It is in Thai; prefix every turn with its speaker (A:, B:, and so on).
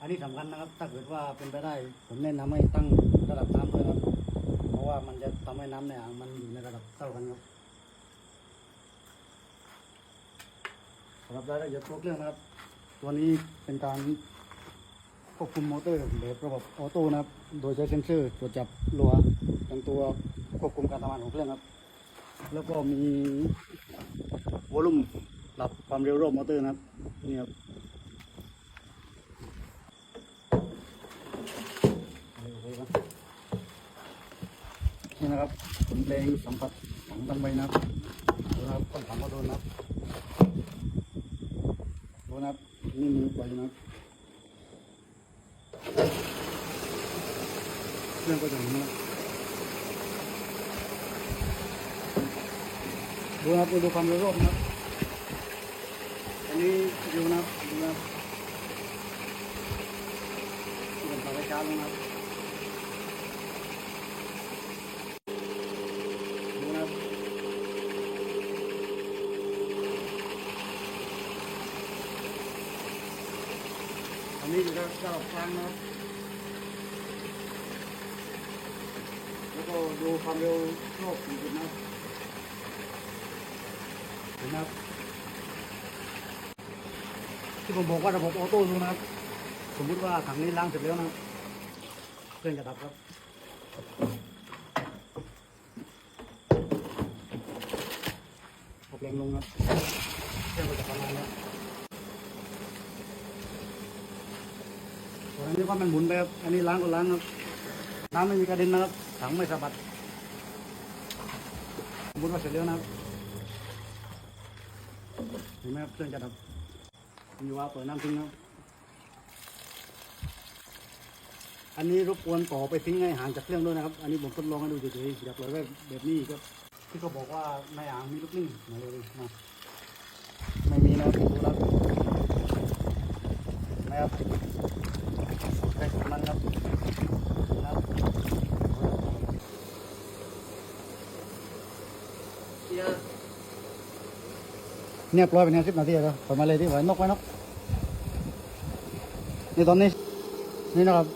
A: อันนี้สำคัญนะครับ ถ้าเกิดว่าเป็นไปได้ ผมแนะนำให้ตั้งระดับน้ำด้วยครับ เพราะว่ามันจะทำให้น้ำในอ่างมันอยู่ในระดับเท่ากันครับสำหรับรายละเอียดตัวเครื่องนะครับ ตัวนี้เป็นการควบคุมมอเตอร์แบบระบบออโต้นะครับ โดยใช้เซ็นเซอร์ตรวจจับโลหะเป็นตัวควบคุมการทำงานของเครื่องครับ แล้วก็มีวอลลุ่มปรับความเร็วรอบมอเตอร์นะครับนี่ครับ นี่นะครับผลแรงสัมผัสของตั้งใบนะครับดูนะครับต้นถังก็โดนนะครับดูนะครับนี่มือไปนะครับเครื่องก็จะหมุนนะดูนะครับดูความเร็วรอบนะครับอันนี้เร็วนะครับดูนะครับเป็นปลายช้าลงนะครับ ดูนะครับ อันนี้อยู่ระดับกลางนะครับแล้วก็ดูความเร็วรอบสี่สิบนะเห็นนะครับที่ผมบอกว่าระบบออโต้ดูนะครับ สมมุติว่าถังนี้ล้างเสร็จแล้วนะเครื่องจะดับครับออกแรงลงครับเครื่องก็จะทำงานแล้วส่วน อันนี้ว่ามันหมุนไปครับ อันนี้ล้างก็ล้างครับ น้ำไม่มีกระเด็นนะครับ ถังไม่สะบัดสมมติว่าเสร็จแล้วนะครับ เห็นไหมครับเครื่องจะดับ มีว่าเปิดน้ำทิ้งนะครับ อันนี้รบกวนต่อไปทิ้งให้ห่างจากเครื่องด้วยนะครับ อันนี้ผมทดลองให้ดูเฉยๆอย่าปล่อยไว้แบบนี้ครับที่เขาบอกว่าในอ่างมีลูกนิ่งมาเลยมาไม่มีนะครับดูแล้วนะครับ มันครับครับเนี่ยปล่อยไปเนี่ยสิบนาทีแล้วปล่อยมาเลยที่ไหวนกไว้นกนี่ตอนนี้นี่นะครับ